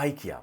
IKEA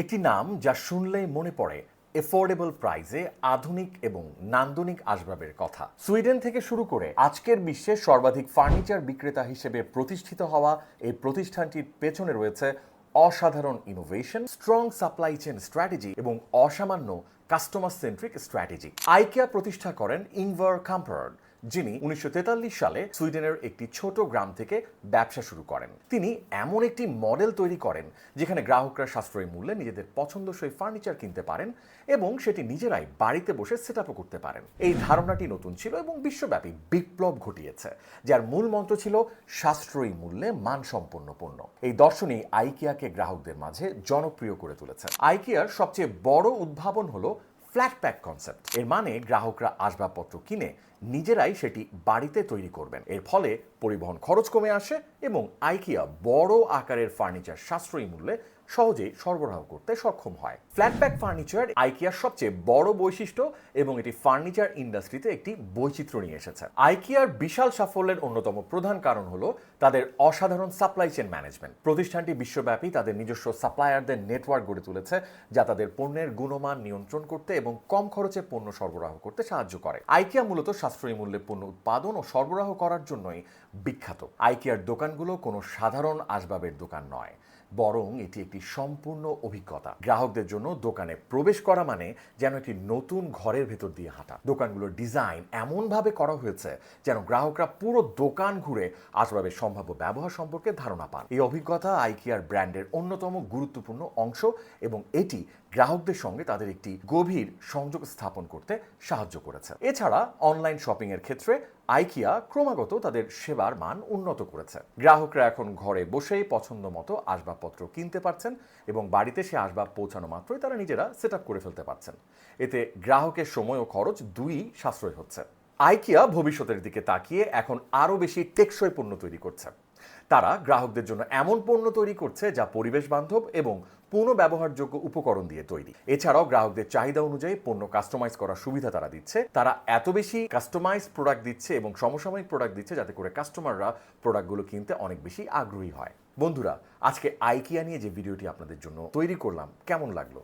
একটি নাম যা শুনলেই মনে পড়ে এফোর্ডেবল প্রাইজে আধুনিক এবং নান্দনিক আসবাবের কথা। সুইডেন থেকে শুরু করে আজকের বিশ্বে সর্বাধিক ফার্নিচার বিক্রেতা হিসেবে প্রতিষ্ঠিত হওয়া এই প্রতিষ্ঠানটির পেছনে রয়েছে অসাধারণ innovation strong supply chain strategy এবং অসামান্য কাস্টমার সেন্ট্রিক স্ট্র্যাটেজি আইকিয়া প্রতিষ্ঠা করেন ইংভার কাম্পার্ড যিনি উনিশশো তেতাল্লিশ সালে সুইডেনের একটি ছোট গ্রাম থেকে ব্যবসা শুরু করেন। তিনি এমন একটি মডেল তৈরি করেন, যেখানে গ্রাহকরা সাশ্রয়ী মূল্যে নিজেদের পছন্দসই ফার্নিচার কিনতে পারেন এবং সেটি নিজেরাই বাড়িতে বসে সেট করতে পারেন। এই ধারণাটি নতুন ছিল এবং বিশ্বব্যাপী বিপ্লব ঘটিয়েছে, যার মূল মন্ত্র ছিল সাশ্রয়ী মূল্যে মানসম্পন্ন পণ্য। এই দর্শনই আইকিয়াকে গ্রাহকদের মাঝে জনপ্রিয় করে তুলেছে। আইকিয়ার সবচেয়ে বড় উদ্ভাবন হলো ফ্ল্যাট প্যাক কনসেপ্ট। এর মানে গ্রাহকরা আসবাবপত্র কিনে নিজেরাই সেটি বাড়িতে তৈরি করবেন। এর ফলে পরিবহন খরচ কমে আসে এবং আইকিয়া বড় আকারের ফার্নিচার সাশ্রয়ী মূল্যে সহজেই সরবরাহ করতে সক্ষম হয়। ফ্ল্যাট প্যাক ফার্নিচার আইকিয়ার সবচেয়ে বড় বৈশিষ্ট্য এবং এটি ফার্নিচার ইন্ডাস্ট্রিতে একটি বৈচিত্র্য নিয়ে এসেছে। আইকিয়ার বিশাল সাফল্যের অন্যতম প্রধান কারণ হলো তাদের অসাধারণ সাপ্লাই চেন ম্যানেজমেন্ট প্রতিষ্ঠানটি বিশ্বব্যাপী তাদের নিজস্ব সাপ্লায়ারদের নেটওয়ার্ক গড়ে তুলেছে, যা তাদের পণ্যের গুণমান নিয়ন্ত্রণ করতে এবং কম খরচে পণ্য সরবরাহ করতে সাহায্য করে। আইকিয়া মূলত সাশ্রয়ী মূল্যে পণ্য উৎপাদন ও সরবরাহ করার জন্যই বিখ্যাত। আইকিয়ার দোকানগুলো কোনো সাধারণ আসবাবের দোকান নয়। বরং এটি একটি সম্পূর্ণ অভিজ্ঞতা। গ্রাহকদের জন্য দোকানে প্রবেশ করা মানে যেন একটি নতুন ঘরের ভেতর দিয়ে হাঁটা। দোকানগুলোর ডিজাইন এমনভাবে করা হয়েছে যেন গ্রাহকরা পুরো দোকান ঘুরে আসবাবের সম্ভাব্য ব্যবহার সম্পর্কে ধারণা পান। এই অভিজ্ঞতা আইকিয়ার ব্র্যান্ডের অন্যতম গুরুত্বপূর্ণ অংশ এবং এটি গ্রাহকদের সঙ্গে তাদের একটি গভীর সংযোগ স্থাপন করতে সাহায্য করেছে। এছাড়া অনলাইন শপিং এর ক্ষেত্রে আইকিয়া ক্রমাগত তাদের সেবার মান উন্নত করেছে। গ্রাহকরা এখন ঘরে বসেই পছন্দ মতো আসবাবপত্র কিনতে পারছেন এবং বাড়িতে সে আসবাব পৌঁছানো মাত্রই তারা নিজেরা সেট করে ফেলতে পারছেন। এতে গ্রাহকের সময় ও খরচ দুই সাশ্রয় হচ্ছে। আইকিয়া ভবিষ্যতের দিকে তাকিয়ে এখন আরও বেশি টেকসই পণ্য তৈরি করছে। তারা গ্রাহকদের জন্য এমন পণ্য তৈরি করছে যা পরিবেশ বান্ধব এবং পুনঃব্যবহারযোগ্য উপকরণ দিয়ে তৈরি। এছাড়াও গ্রাহকদের চাহিদা অনুযায়ী পণ্য কাস্টমাইজ করার সুবিধা তারা দিচ্ছে। তারা এত বেশি কাস্টমাইজ প্রোডাক্ট দিচ্ছে এবং সমসাময়িক প্রোডাক্ট দিচ্ছে যাতে করে কাস্টমাররা প্রোডাক্টগুলো কিনতে অনেক বেশি আগ্রহী হয়। বন্ধুরা, আজকে আইকিয়া নিয়ে যে ভিডিওটি আপনাদের জন্য তৈরি করলাম, কেমন লাগল?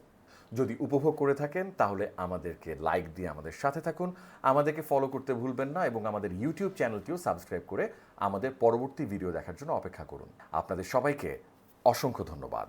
যদি উপভোগ করে থাকেন, তাহলে আমাদেরকে লাইক দিয়ে আমাদের সাথে থাকুন। আমাদেরকে ফলো করতে ভুলবেন না এবং আমাদের ইউটিউব চ্যানেলটিও সাবস্ক্রাইব করে আমাদের পরবর্তী ভিডিও দেখার জন্য অপেক্ষা করুন। আপনাদের সবাইকে অসংখ্য ধন্যবাদ।